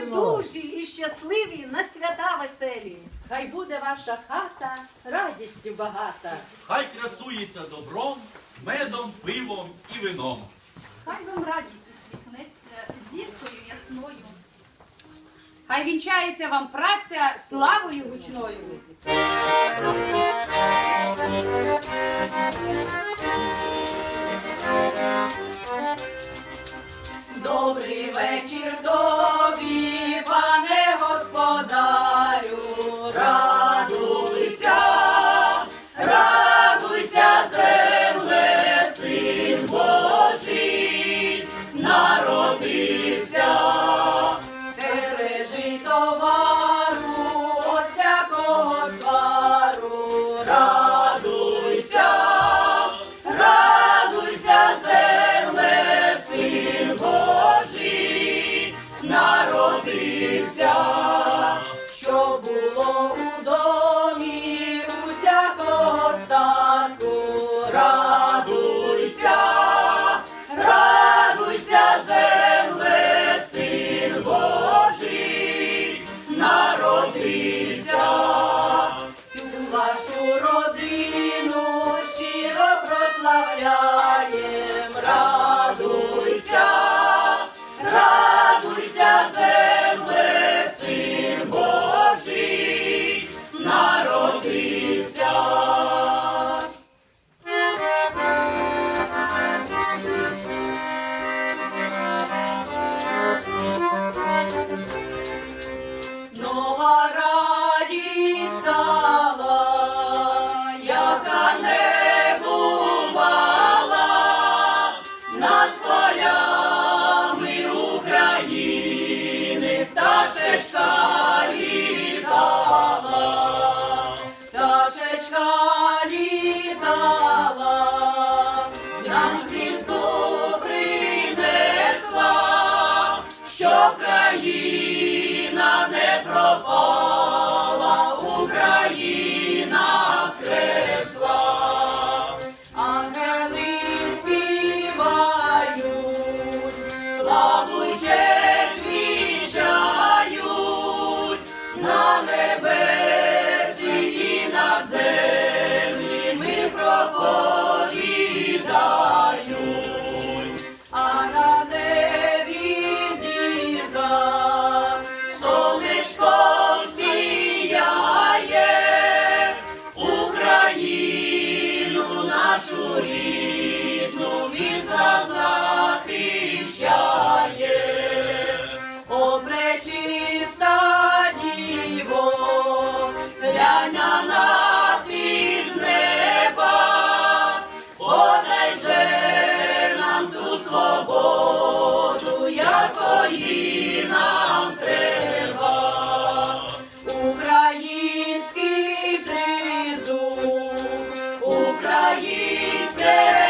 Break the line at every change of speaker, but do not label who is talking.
Будьте дужі і щасливі на свята веселі.
Хай буде ваша хата радістю багата.
Хай красується добром, медом, пивом і вином.
Хай вам радість усміхнеться зіркою ясною. Хай вінчається вам праця славою гучною.
Вечір тобі, пане господарю, родину щиро прославляєм, радуйся, радуйся, пропала, Україна скресла. Ангели співають, славу честь віщають, на небесі і на землі рідну від зла захищає. О, пречиста на нас неба, подай же нам ту свободу, якої нам Israel.